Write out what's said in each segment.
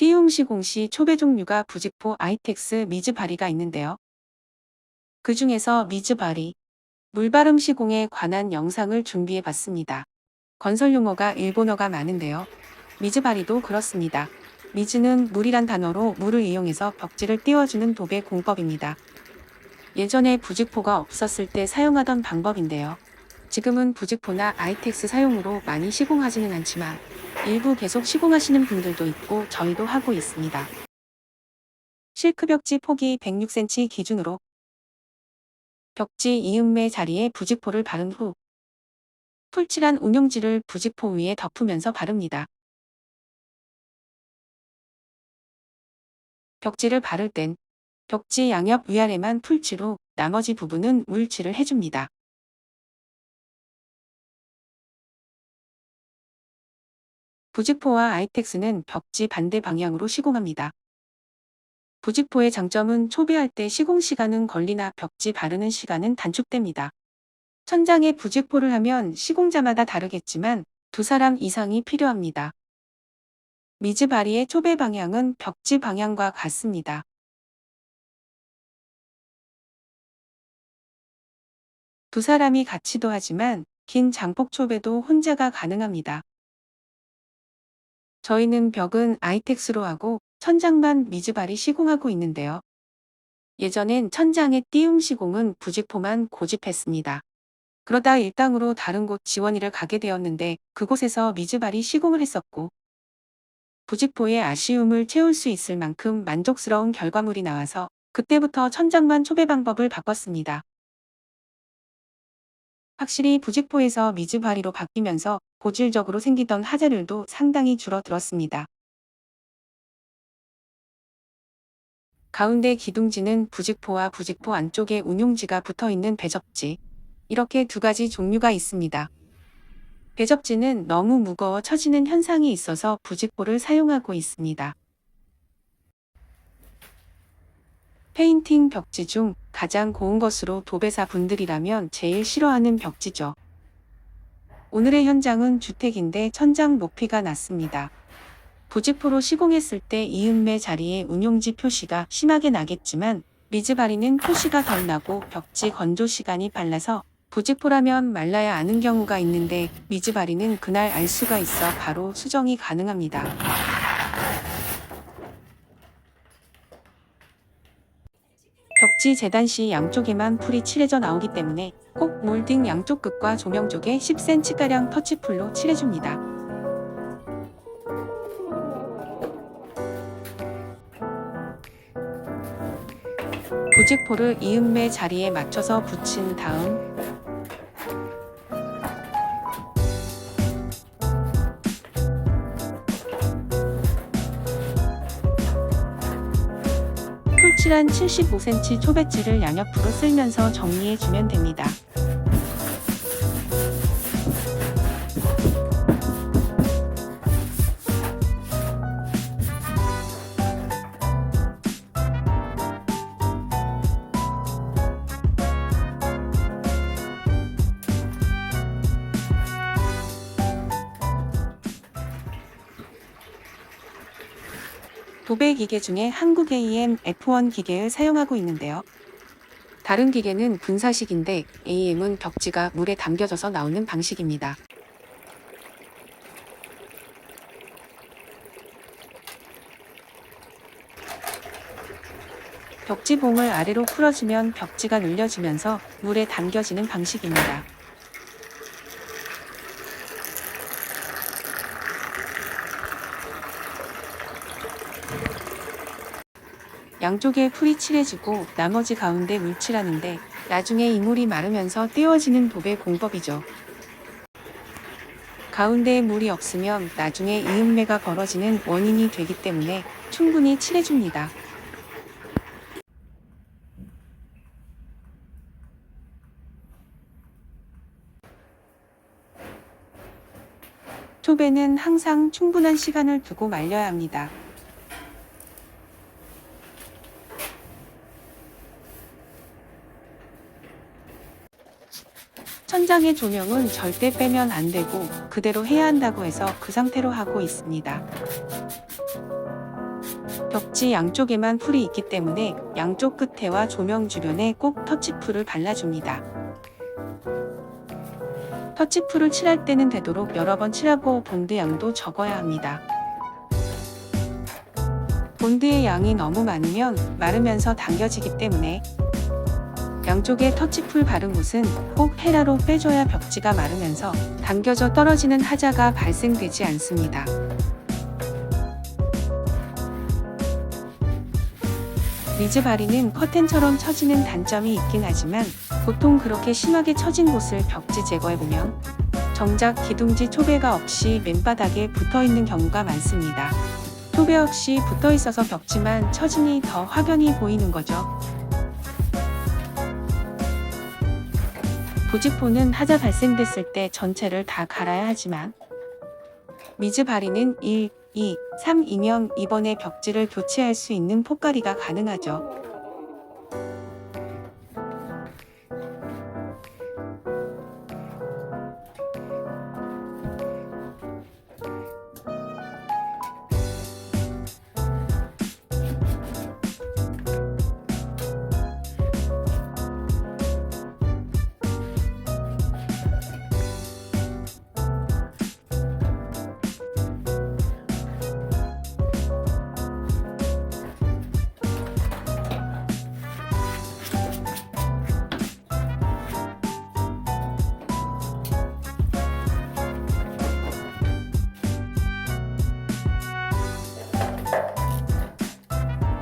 띄움 시공 시 초배 종류가 부직포 아이텍스 미즈바리가 있는데요. 그 중에서 미즈바리, 물바름 시공에 관한 영상을 준비해 봤습니다. 건설 용어가 일본어가 많은데요. 미즈바리도 그렇습니다. 미즈는 물이란 단어로 물을 이용해서 벽지를 띄워주는 도배 공법입니다. 예전에 부직포가 없었을 때 사용하던 방법인데요. 지금은 부직포나 아이텍스 사용으로 많이 시공하지는 않지만 일부 계속 시공하시는 분들도 있고 저희도 하고 있습니다. 실크 벽지 폭이 106cm 기준으로 벽지 이음매 자리에 부직포를 바른 후 풀칠한 운용지를 부직포 위에 덮으면서 바릅니다. 벽지를 바를 땐 벽지 양옆 위아래만 풀칠로 나머지 부분은 물칠을 해줍니다. 부직포와 아이텍스는 벽지 반대 방향으로 시공합니다. 부직포의 장점은 초배할 때 시공 시간은 걸리나 벽지 바르는 시간은 단축됩니다. 천장에 부직포를 하면 시공자마다 다르겠지만 두 사람 이상이 필요합니다. 미즈바리의 초배 방향은 벽지 방향과 같습니다. 두 사람이 같이도 하지만 긴 장폭 초배도 혼자가 가능합니다. 저희는 벽은 아이텍스로 하고 천장만 미즈바리 시공하고 있는데요. 예전엔 천장의 띄움 시공은 부직포만 고집했습니다. 그러다 일당으로 다른 곳 지원이를 가게 되었는데 그곳에서 미즈바리 시공을 했었고 부직포의 아쉬움을 채울 수 있을 만큼 만족스러운 결과물이 나와서 그때부터 천장만 초배 방법을 바꿨습니다. 확실히 부직포에서 미즈바리로 바뀌면서 고질적으로 생기던 하자들도 상당히 줄어들었습니다. 가운데 기둥지는 부직포와 부직포 안쪽에 운용지가 붙어 있는 배접지. 이렇게 두 가지 종류가 있습니다. 배접지는 너무 무거워 처지는 현상이 있어서 부직포를 사용하고 있습니다. 페인팅 벽지 중 가장 고운 것으로 도배사 분들이라면 제일 싫어하는 벽지죠. 오늘의 현장은 주택인데 천장 높이가 낮습니다. 부직포로 시공했을 때 이음매 자리에 운용지 표시가 심하게 나겠지만 미즈바리는 표시가 덜 나고 벽지 건조 시간이 빨라서 부직포라면 말라야 아는 경우가 있는데 미즈바리는 그날 알 수가 있어 바로 수정이 가능합니다. 벽지 재단 시 양쪽에만 풀이 칠해져 나오기 때문에 꼭 몰딩 양쪽 끝과 조명 쪽에 10cm가량 터치풀로 칠해줍니다. 부직포를 이음매 자리에 맞춰서 붙인 다음 풀칠한 75cm 초배지를 양옆으로 쓸면서 정리해주면 됩니다. 도배 기계 중에 한국 AM F1 기계를 사용하고 있는데요. 다른 기계는 분사식인데 AM은 벽지가 물에 담겨져서 나오는 방식입니다. 벽지봉을 아래로 풀어주면 벽지가 눌려지면서 물에 담겨지는 방식입니다. 양쪽에 풀이 칠해지고 나머지 가운데 물칠하는데 나중에 이물이 마르면서 띄워지는 도배 공법이죠. 가운데에 물이 없으면 나중에 이음매가 벌어지는 원인이 되기 때문에 충분히 칠해줍니다. 초배는 항상 충분한 시간을 두고 말려야 합니다. 천장의 조명은 절대 빼면 안 되고 그대로 해야 한다고 해서 그 상태로 하고 있습니다. 벽지 양쪽에만 풀이 있기 때문에 양쪽 끝에와 조명 주변에 꼭 터치풀을 발라줍니다. 터치풀을 칠할 때는 되도록 여러 번 칠하고 본드 양도 적어야 합니다. 본드의 양이 너무 많으면 마르면서 당겨지기 때문에 양쪽에 터치풀 바른 곳은 꼭 헤라로 빼줘야 벽지가 마르면서 당겨져 떨어지는 하자가 발생되지 않습니다. 리즈 바리는 커튼처럼 처지는 단점이 있긴 하지만 보통 그렇게 심하게 처진 곳을 벽지 제거해보면 정작 기둥지 초배가 없이 맨바닥에 붙어 있는 경우가 많습니다. 초배 없이 붙어 있어서 벽지만 처지니 더 확연히 보이는 거죠. 부직포는 하자 발생됐을 때 전체를 다 갈아야 하지만 미즈 바리는 1, 2, 3이면 이번에 벽지를 교체할 수 있는 폭가리가 가능하죠.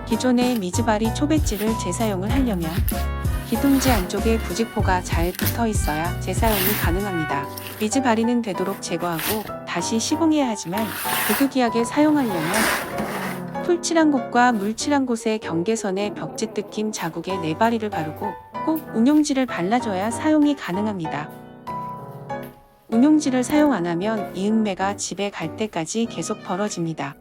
기존의 미즈바리 초배지를 재사용을 하려면 기둥지 안쪽에 부직포가 잘 붙어 있어야 재사용이 가능합니다. 미즈바리는 되도록 제거하고 다시 시공해야 하지만 부득이하게 사용하려면 풀칠한 곳과 물칠한 곳의 경계선에 벽지 뜯김 자국에 네바리를 바르고 꼭 운용지를 발라줘야 사용이 가능합니다. 운용지를 사용 안 하면 이응매가 집에 갈 때까지 계속 벌어집니다.